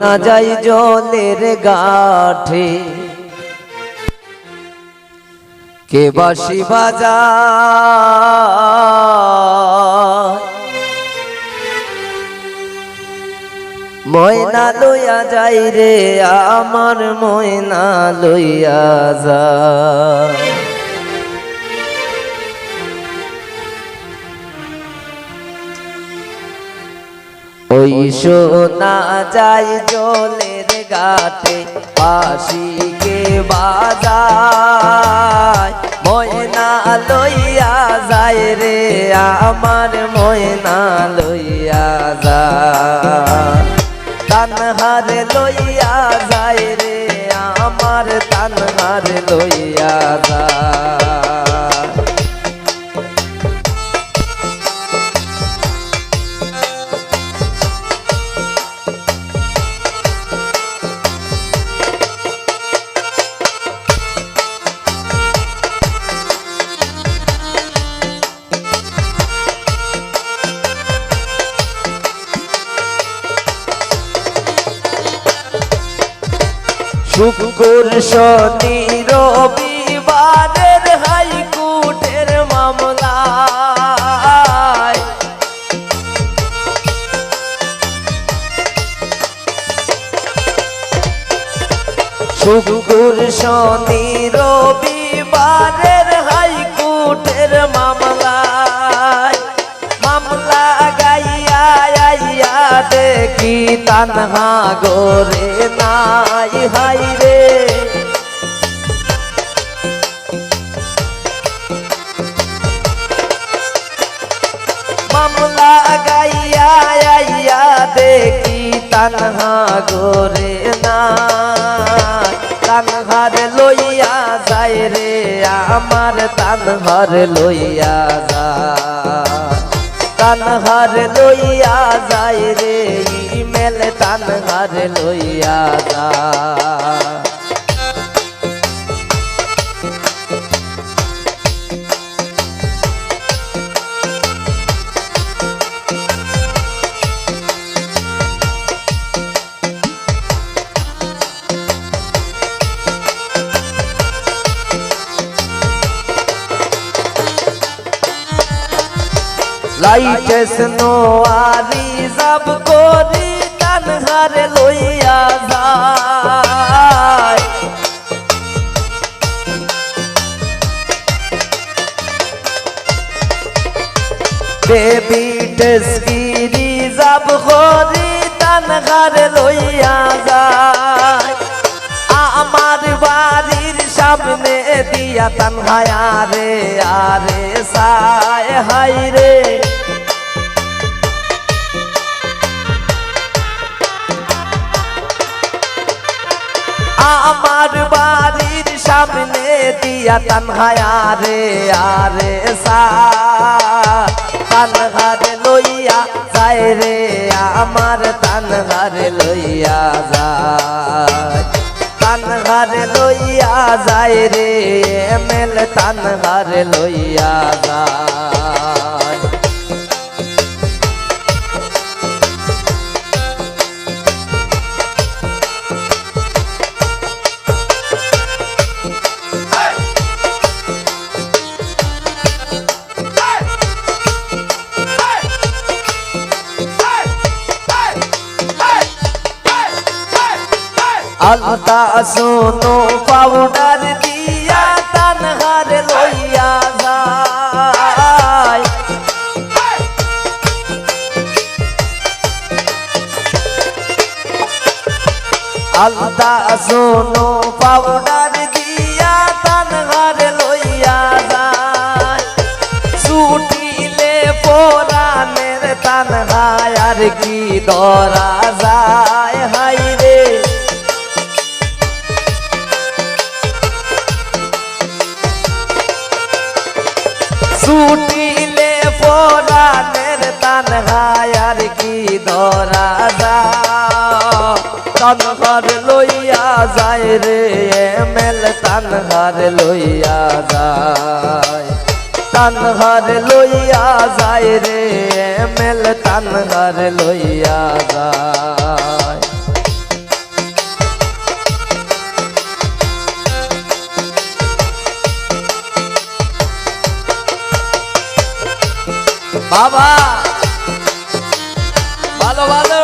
না যাই জলের গাঠে। কে বাসি বাজা ময়না লইয়া যাই রে, আমার ময়না লইয়া যায়। ওই সোনা যাই জলের গাটে পাশিকে বাজায়। ময়না লইয়া যায় রে, আমার ময়না লইয়া যায়। তানহার লইয়া যায় রে, আমার তানহার লইয়া যায়। শুকুর শনি রবিবারের হাইকোর্টের মামলায়। শুকুর শনি রবিবারের হাইকোর্টের মামলায়। মামলা গাইয়া দেখি তানহা গোরে নাই হাই রে। মামলা গাইয়া আইয়া দেখি তানহা গোরে না। তানহার লইয়া যায় রে, আমার তানহার লইয়া যায়। তানহার লইয়া যায় রে ইমেল তানহার লইয়া যায় লাইটেস নো আরি সব করি। তানহার লইয়া যায়। বেবি টেসকিরি সব করি তানহার লইয়া যায়। আমার বাড়ির সামনে দিয়া তানহায় আরে আরে সায় হাই রে। আমার বাড়ির সামনে দিয়া তানহায় আরে আরে সায় তানহারে লইয়া যায় রে, আমার তানহারে লইয়া যায়। তানহারে লইয়া যায় রে, এমেল তানহারে লইয়া যায়। আলতা সোনো পাউডার দিয়া তানহার লইয়া যায়। আলতা সোনো পাউডার দিয়া তানহার লইয়া যায়। ছুটিলে পোরানের তানহায় আর কি দরা রে, এমেল তানহার লইয়া যায়। তানহার লইয়া যায় রে, এমেল তানহার লইয়া যায়। বাবা, ভালো ভালো।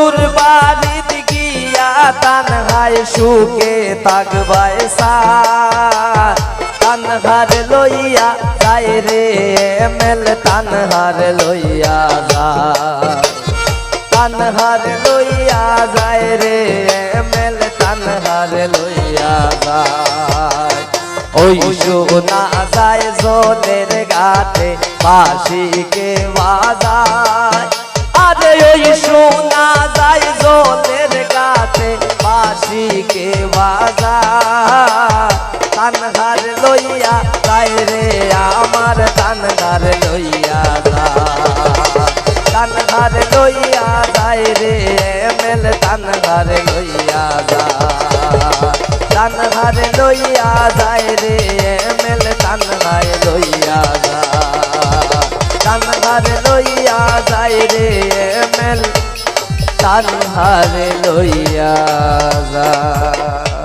রে শ্বশুর বাড়িতে গিয়া তানহায় সুখে তাকবাই সায় তানহার লইয়া যায় রে মেল তানহার লইয়া যায়। তানহার লইয়া যায় রে মেল তানহার লইয়া যায়। ওই শোনা যায় জলের ঘাটে বাসিকে বাজায়। তানহার লইয়া যায়। তানহার লইয়া যায় রে মেল তানহার লইয়া যায়। তানহার লইয়া যায় রে মেল তানহার লইয়া যায়। তানহার লইয়া যায় রে মেল তানহার লইয়া যায়।